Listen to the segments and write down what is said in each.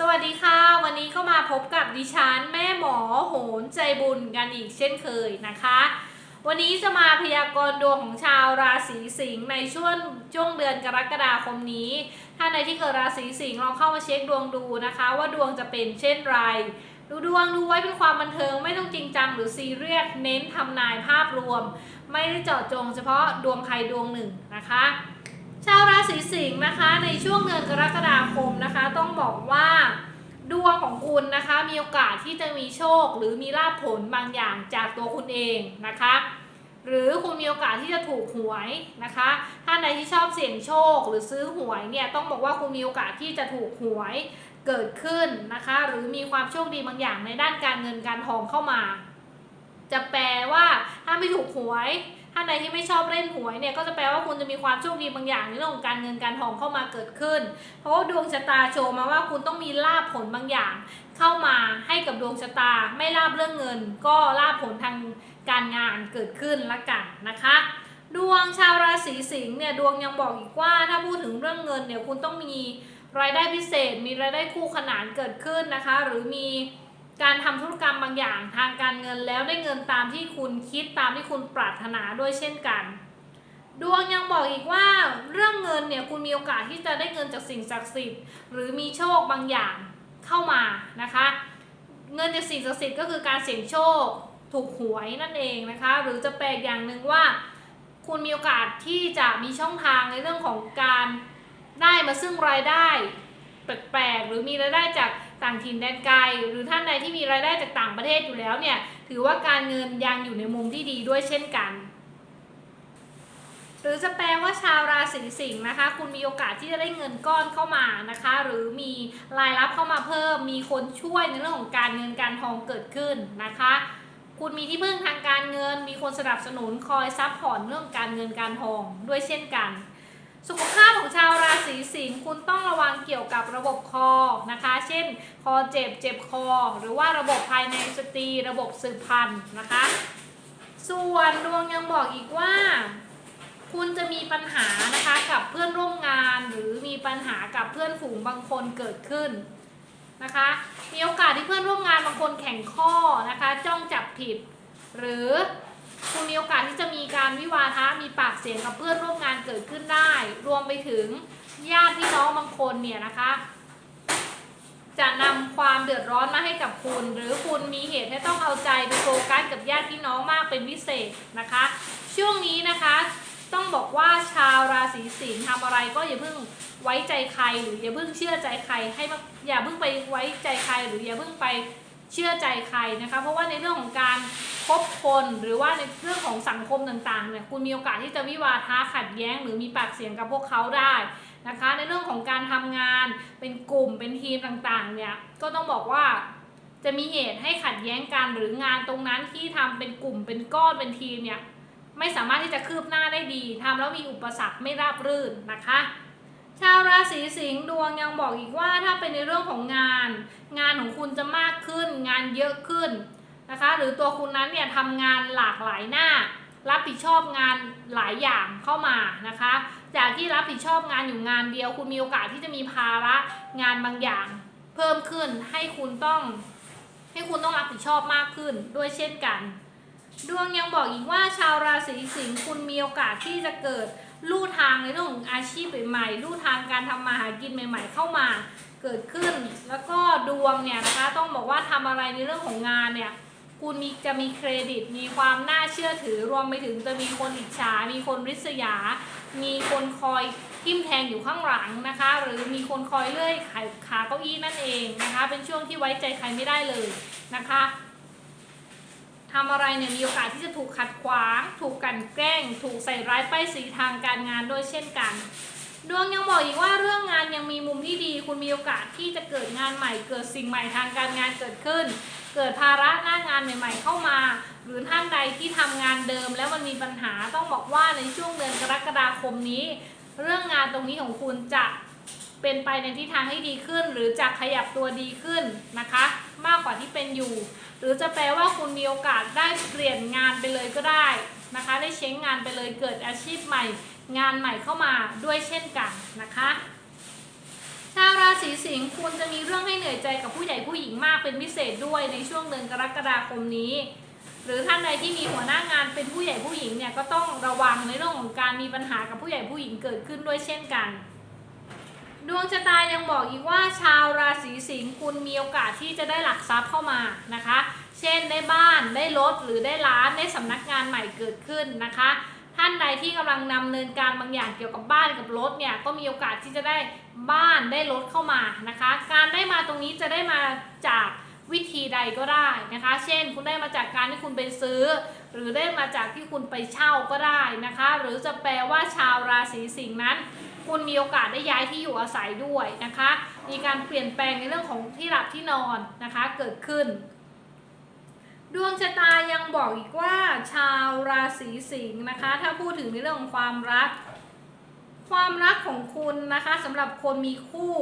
สวัสดีค่ะ วันนี้ก็มาพบกับดิฉันแม่หมอโหนใจบุญกันอีกเช่นเคยนะคะ วันนี้จะมาพยากรณ์ดวงของชาวราศีสิงห์ในช่วงช่วงเดือนกรกฎาคมนี้ ถ้าในที่เกิดราศีสิงห์ลองเข้ามาเช็คดวงดูนะคะ ว่าดวงจะเป็นเช่นไร ดูดวงดูไว้เป็นความบันเทิงไม่ต้องจริงจังหรือซีเรียสเน้นทำนายภาพรวม ไม่ได้เจาะจงเฉพาะดวงใครดวงหนึ่งนะคะ ชาวราศีสิงห์นะคะ ในช่วงเดือนกรกฎาคมนะคะ ต้องบอกว่าดวงของคุณนะคะมีโอกาสที่จะมีโชคหรือมีลาภผลบางอย่างจากตัวคุณเองนะคะ หรือคุณมีโอกาสที่จะถูกหวยนะคะท่านใดที่ชอบเสี่ยงโชคหรือซื้อหวยเนี่ยต้องบอกว่าคุณมีโอกาสที่จะถูกหวยเกิดขึ้นนะคะ หรือมีความโชคดีบางอย่างในด้านการเงินการทองเข้ามา จะแปลว่าถ้าไม่ถูกหวย ท่านใดที่ไม่ชอบเล่นหวยเนี่ยก็จะแปลว่าคุณจะมีความโชคดีบางอย่างในเรื่องของการเงินการทองเข้ามาเกิดขึ้น เพราะว่าดวงชะตาโชว์มาว่าคุณต้องมีลาภผลบางอย่าง เข้ามาให้กับดวงชะตา ไม่ลาบเรื่องเงิน ก็ลาภผลทางการงานเกิดขึ้นละกันนะคะดวงชาวราศีสิงห์เนี่ยดวงยังบอกอีกว่าถ้าพูดถึงเรื่องเงินเนี่ยคุณต้องมีรายได้พิเศษ มีรายได้คู่ขนานเกิดขึ้นนะคะ หรือมี การทำธุรกรรมบางอย่างทางการเงินแล้วได้เงินตามที่คุณคิดตามที่คุณปรารถนาด้วยเช่นกัน ดวงยังบอกอีกว่าเรื่องเงินเนี่ยคุณมีโอกาสที่จะได้เงินจากสิ่งศักดิ์สิทธิ์หรือมีโชคบางอย่างเข้ามานะคะ เงินจากสิ่งศักดิ์สิทธิ์ก็คือการเสี่ยงโชคถูกหวยนั่นเองนะคะ หรือจะแปลกอย่างหนึ่งว่า คุณมีโอกาสที่จะมีช่องทางในเรื่องของการได้มาซึ่งรายได้แปลกๆหรือมีรายได้จาก ต่างถิ่นแดนไกล หรือท่านใดที่มีรายได้จากต่างประเทศอยู่แล้วเนี่ยถือว่าการเงินยังอยู่ในมุมที่ดีด้วยเช่นกัน หรือจะแปลว่าชาวราศีสิงห์นะคะ คุณมีโอกาสที่จะได้เงินก้อนเข้ามานะคะ หรือมีรายรับเข้ามาเพิ่ม มีคนช่วยในเรื่องของการเงินการทองเกิดขึ้นนะคะคุณมีที่พึ่งทางการเงิน มีคนสนับสนุนคอยซัพพอร์ตเรื่องการเงินการทองด้วยเช่นกัน สุขภาพของชาวราศีสิงห์คุณต้องระวังเกี่ยวกับระบบคอนะคะ เช่น คอเจ็บเจ็บคอ หรือว่าระบบภายในสตรีระบบสืบพันธุ์นะคะ ส่วนดวงยังบอกอีกว่า คุณจะมีปัญหานะคะกับเพื่อนร่วมงานหรือมีปัญหากับเพื่อนฝูงบางคนเกิดขึ้นนะคะ มีโอกาสที่เพื่อนร่วมงานบางคนแข่งข้อนะคะ จ้องจับผิด หรือคุณมีโอกาสที่จะมีการวิวาทะมีปาก สียงกับเพื่อนร่วมงานเกิดขึ้นได้ รวมไปถึงญาติพี่น้องบางคนเนี่ยนะคะ จะนำความเดือดร้อนมาให้กับคุณ หรือคุณมีเหตุให้ต้องเอาใจไปโฟกัสกับญาติพี่น้องมากเป็นพิเศษนะคะ ช่วงนี้นะคะต้องบอกว่าชาวราศีสิงห์ทำอะไรก็อย่าเพิ่งไว้ใจใครหรืออย่าเพิ่งเชื่อใจใครให้อย่าเพิ่งไปไว้ใจใครหรืออย่าเพิ่งไปเชื่อใจใครนะคะ เพราะว่าในเรื่องของการ คบคนหรือว่าในเรื่องของสังคมต่างๆเนี่ยคุณมีโอกาสที่จะวิวาทะขัดแย้ง หรือมีปากเสียงกับพวกเขาได้นะคะ ในเรื่องของการทำงานเป็นกลุ่มเป็นทีมต่างๆเนี่ยก็ต้องบอกว่าจะมีเหตุให้ขัดแย้งกันหรืองานตรงนั้นที่ทำเป็นกลุ่มเป็นก้อนเป็นทีมเนี่ยไม่สามารถที่จะคืบหน้าได้ดีทำแล้วมีอุปสรรคไม่ราบรื่นนะคะชาวราศีสิงห์ดวงยังบอกอีกว่าถ้าเป็นในเรื่องของงาน งานของคุณจะมากขึ้น งานเยอะขึ้น นะคะ หรือตัวคุณนั้นเนี่ยทำงานหลากหลายหน้า รับผิดชอบงานหลายอย่างเข้ามานะคะ จากที่รับผิดชอบงานอยู่งานเดียว คุณมีโอกาสที่จะมีภาระงานบางอย่าง เพิ่มขึ้นให้คุณต้อง ให้คุณต้องรับผิดชอบมากขึ้นด้วยเช่นกันดวงยังบอกอีกว่าชาวราศีสิงห์คุณมีโอกาสที่จะเกิดลู่ทางในเรื่องของอาชีพใหม่ๆลู่ทางการทำมาหากินใหม่ ๆ เข้ามาเกิดขึ้น แล้วก็ดวงเนี่ยนะคะต้องบอกว่าทำอะไรในเรื่องของงานเนี่ย คุณมีจะมีเครดิต มีความน่าเชื่อถือรวมไปถึงจะมีคนอิจฉา มีคนริษยา มีคนคอยทิ่มแทงอยู่ข้างหลังนะคะ หรือมีคนคอยเลื่อยขาขาเก้าอี้นั่นเองนะคะ เป็นช่วงที่ไว้ใจใครไม่ได้เลยนะคะทำอะไรเนี่ยมีโอกาสที่จะถูกขัดขวาง ถูกกันแกล้ง ถูกใส่ร้ายป้ายสีทางการงานด้วยเช่นกัน ดวงยังบอกอีกว่าเรื่องงานยังมีมุมที่ดี คุณมีโอกาสที่จะเกิดงานใหม่ เกิดสิ่งใหม่ทางการงานเกิดขึ้น เกิดภาระหน้างานใหม่ ๆ เข้ามา หรือท่านใดที่ทำงานเดิม แล้วมันมีปัญหาต้องบอกว่าในช่วงเดือนกรกฎาคมนี้ เรื่องงานตรงนี้ของคุณจะเป็นไปในทิศทางที่ดีขึ้น หรือจะขยับตัวดีขึ้นนะคะ มากกว่าที่เป็นอยู่ หรือจะแปลว่าคุณมีโอกาสได้เปลี่ยนงานไปเลยก็ได้นะคะ ได้เช้งงานไปเลยเกิดอาชีพใหม่ งานใหม่เข้ามาด้วยเช่นกันนะคะ ชาวราศีสิงห์คุณจะมีเรื่องให้เหนื่อยนื่อยใจกับผู้ใหญ่ผู้หญิงมากเป็นพิเศษด้วยในช่วงเดือนกรกฎาคมนี้ หรือท่านใดที่มีหัวหน้างานเป็นผู้ใหญ่ผู้หญิงเนี่ยก็ต้องระวังในเรื่องของการมีปัญหากับผู้ใหญ่ผู้หญิงเกิดขึ้นด้วยเช่นกันดวงชะตายังบอกอีกว่าชาวราศีสิงห์คุณมีโอกาสที่จะได้หลักทรัพย์เข้ามานะคะ เช่นได้บ้านได้รถหรือได้ร้านได้สำนักงานใหม่เกิดขึ้นนะคะ ท่านใดที่กำลังดำเนินการบางอย่างเกี่ยวกับบ้านกับรถเนี่ยก็มีโอกาสที่จะได้บ้านได้รถเข้ามานะคะ การได้มาตรงนี้จะได้มาจากวิธีใดก็ได้นะคะ เช่น คุณได้มาจากการที่คุณไปซื้อ หรือได้มาจากที่คุณไปเช่าก็ได้นะคะ หรือจะแปลว่าชาวราศีสิงห์นั้น คุณมีโอกาสได้ย้ายที่อยู่อาศัยด้วยนะคะ มีการเปลี่ยนแปลงในเรื่องของที่หลับที่นอนนะคะเกิดขึ้น ดวงชะตายังบอกอีกว่าชาวราศีสิงห์นะคะ ถ้าพูดถึงในเรื่องของความรัก ความรักของคุณนะคะสำหรับคนมีคู่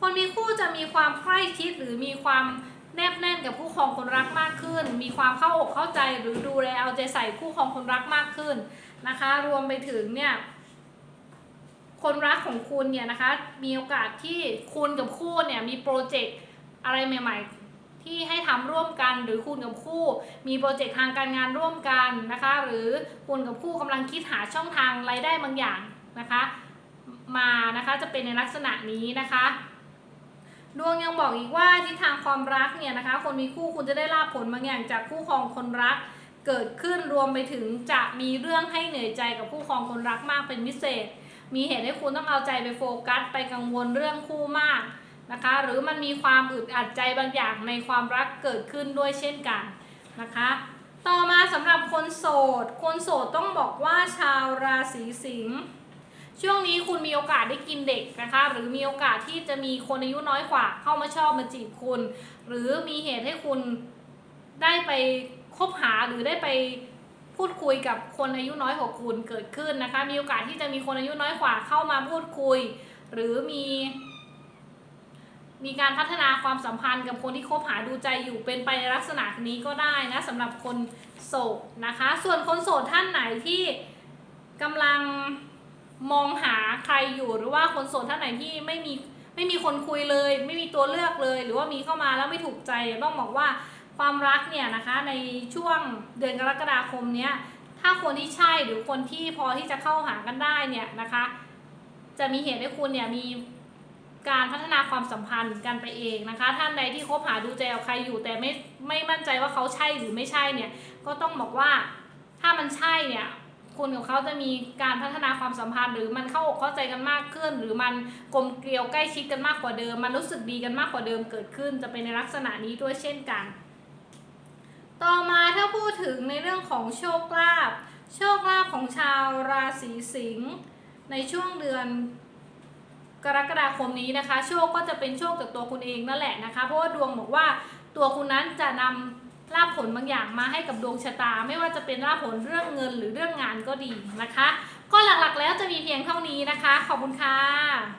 คนมีคู่จะมีความใกล้ชิดหรือมีความแนบแน่นกับคู่ครองคนรักมากขึ้น มีความเข้าอกเข้าใจหรือดูแลเอาใจใส่คู่ครองคนรักมากขึ้นนะคะ รวมไปถึงเนี่ยคนรักของคุณเนี่ยนะคะมีโอกาสที่คุณกับคู่เนี่ยมีโปรเจกต์อะไรใหม่ๆ ที่ให้ทำร่วมกันหรือคุณกับคู่ มีโปรเจกต์ทางการงานร่วมกันนะคะ หรือคุณกับคู่กำลังคิดหาช่องทางรายได้บางอย่างนะคะ มานะคะจะเป็นในลักษณะนี้นะคะดวงยังบอกอีกว่าทิศทางความรักเนี่ยนะคะ คนมีคู่คุณจะได้รับผลบางอย่างจากคู่ครองคนรักเกิดขึ้นรวมไปถึงจะมีเรื่องให้เหนื่อยใจกับคู่ครองคนรักมากเป็นพิเศษ มีเหตุให้คุณต้องเอาใจไปโฟกัส ไปกังวลเรื่องคู่มาก นะคะ หรือมันมีความอึดอัดใจบางอย่างในความรักเกิดขึ้นด้วยเช่นกันนะคะ ต่อมาสำหรับคนโสด คนโสดต้องบอกว่าชาวราศีสิงห์ช่วงนี้คุณมีโอกาสได้กินเด็กนะคะ หรือมีโอกาสที่จะมีคนอายุน้อยกว่าเข้ามาชอบมาจีบคุณ หรือมีเหตุให้คุณได้ไปคบหาหรือได้ไปพูดคุยกับคนอายุน้อยกว่าคุณเกิดขึ้นนะคะ มีโอกาสที่จะมีคนอายุน้อยกว่าเข้ามาพูดคุย หรือมี มีการพัฒนาความสัมพันธ์กับคนที่คบหาดูใจอยู่เป็นไปในลักษณะนี้ก็ได้นะสำหรับคนโสดนะคะ ส่วนคนโสดท่านไหนที่กำลังมองหาใครอยู่หรือว่าคนโสดท่านไหนที่ไม่มีไม่มีคนคุยเลย ไม่มีตัวเลือกเลย หรือว่ามีเข้ามาแล้วไม่ถูกใจต้องบอกว่าความรักเนี่ยนะคะในช่วงเดือนกรกฎาคมเนี้ยถ้าคนที่ใช่หรือคนที่พอที่จะเข้าหากันได้เนี่ยนะคะ จะมีเหตุให้คุณเนี่ยมี การพัฒนาความสัมพันธ์กันไปเองนะคะ ท่านใดที่คบหาดูใจกับใครอยู่แต่ไม่ไม่มั่นใจว่าเขาใช่หรือไม่ใช่เนี่ยก็ต้องบอกว่าถ้ามันใช่เนี่ยคุณกับเขาจะมีการพัฒนาความสัมพันธ์ หรือมันเข้าอกเข้าใจกันมากขึ้น หรือมันกลมเกลียวใกล้ชิดกันมากกว่าเดิม มันรู้สึกดีกันมากกว่าเดิมเกิดขึ้น จะเป็นในลักษณะนี้ด้วยเช่นกัน ต่อมาถ้าพูดถึงในเรื่องของโชคลาภโชคลาภของชาวราศีสิงห์ในช่วงเดือน กรกฎาคมนี้นะคะ โชคก็จะเป็นโชคจากตัวคุณเองนั่นแหละนะคะ เพราะว่าดวงบอกว่าตัวคุณนั้นจะนำลาภผลบางอย่างมาให้กับดวงชะตา ไม่ว่าจะเป็นลาภผลเรื่องเงินหรือเรื่องงานก็ดีนะคะ ก็หลักๆแล้วจะมีเพียงเท่านี้นะคะ ขอบคุณค่ะ